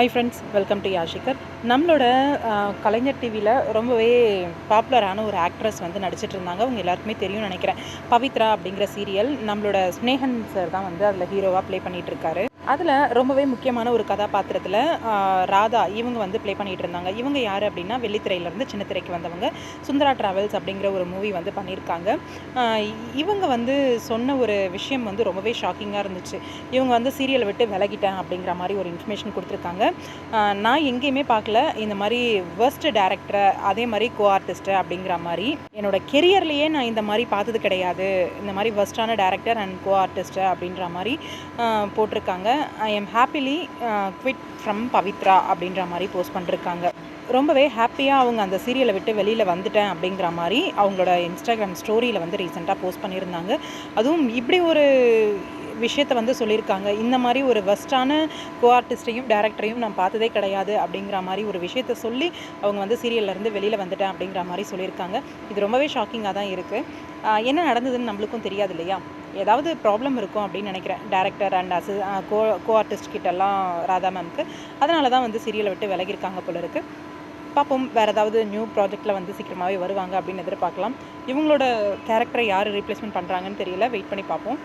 High friends welcome to யாஷிகர் நம்மளோட கலைஞர் டிவியில் ரொம்பவே பாப்புலரான ஒரு ஆக்ட்ரஸ் வந்து நடிச்சிட்டு இருந்தாங்க. அவங்க எல்லாருக்குமே தெரியும்னு நினைக்கிறேன். பவித்ரா அப்படிங்கிற சீரியல் நம்மளோட ஸ்னேகன் சார் தான் வந்து அதில் ஹீரோவாக ப்ளே பண்ணிகிட்டு இருக்காரு. அதில் ரொம்பவே முக்கியமான ஒரு கதாபாத்திரத்தில் ராதா இவங்க வந்து ப்ளே பண்ணிட்டு இருந்தாங்க. இவங்க யார் அப்படின்னா வெள்ளித்திரையிலேருந்து சின்ன திரைக்கு வந்தவங்க. சுந்தரா ட்ராவல்ஸ் அப்படிங்கிற ஒரு மூவி வந்து பண்ணியிருக்காங்க இவங்க வந்து சொன்ன ஒரு விஷயம் வந்து ரொம்பவே ஷாக்கிங்காக இருந்துச்சு. இவங்க வந்து சீரியலை விட்டு விலகிட்டேன் அப்படிங்கிற மாதிரி ஒரு இன்ஃபர்மேஷன் கொடுத்துருக்காங்க. நான் எங்கேயுமே பார்க்கல. இந்த மாதிரி worst டேரக்டரை அதே மாதிரி கோ ஆர்டிஸ்ட்டு அப்படிங்கிற மாதிரி என்னோட கெரியர்லேயே நான் இந்த மாதிரி பார்த்தது கிடையாது. இந்த மாதிரி ஃபஸ்ட்டான டேரக்டர் அண்ட் கோ ஆர்டிஸ்ட்டு அப்படின்ற மாதிரி போட்டிருக்காங்க. I am happily quit from Pavithra அப்படின்ற மாதிரி போஸ்ட் பண்ணிருக்காங்க. ரொம்பவே ஹாப்பியாக அவங்க அந்த சீரியலை விட்டு வெளியில் வந்துட்டேன் அப்படிங்கிற மாதிரி அவங்களோட இன்ஸ்டாகிராம் ஸ்டோரியில் வந்து ரீசெண்டாக போஸ்ட் பண்ணியிருந்தாங்க. அதுவும் இப்படி ஒரு விஷயத்தை வந்து சொல்லியிருக்காங்க. இந்த மாதிரி ஒரு வெஸ்டான கோ ஆர்டிஸ்ட்டையும் டேரக்டரையும் நான் பார்த்ததே கிடையாது அப்படிங்கிற மாதிரி ஒரு விஷயத்த சொல்லி அவங்க வந்து சீரியல்லேருந்து வெளியில் வந்துட்டேன் அப்படிங்கிற மாதிரி சொல்லியிருக்காங்க. இது ரொம்பவே ஷாக்கிங்காக தான் இருக்குது என்ன நடந்ததுன்னு நம்மளுக்கும் தெரியாது இல்லையா? ஏதாவது ப்ராப்ளம் இருக்கும் அப்படின்னு நினைக்கிறேன். டேரக்டர் அண்ட் அசி கோ கோ ஆர்டிஸ்ட் கிட்டெல்லாம் ராதா மேம்க்கு அதனால தான் வந்து சீரியலை விட்டு விலகிருக்காங்க போல இருக்குது பார்ப்போம் வேறு ஏதாவது நியூ ப்ராஜெக்ட்டில் வந்து சீக்கிரமாகவே வருவாங்க அப்படின்னு எதிர்பார்க்கலாம். இவங்களோட கேரக்டரை யார் ரீப்ளேஸ்மெண்ட் பண்ணுறாங்கன்னு தெரியல. வெயிட் பண்ணி பார்ப்போம்.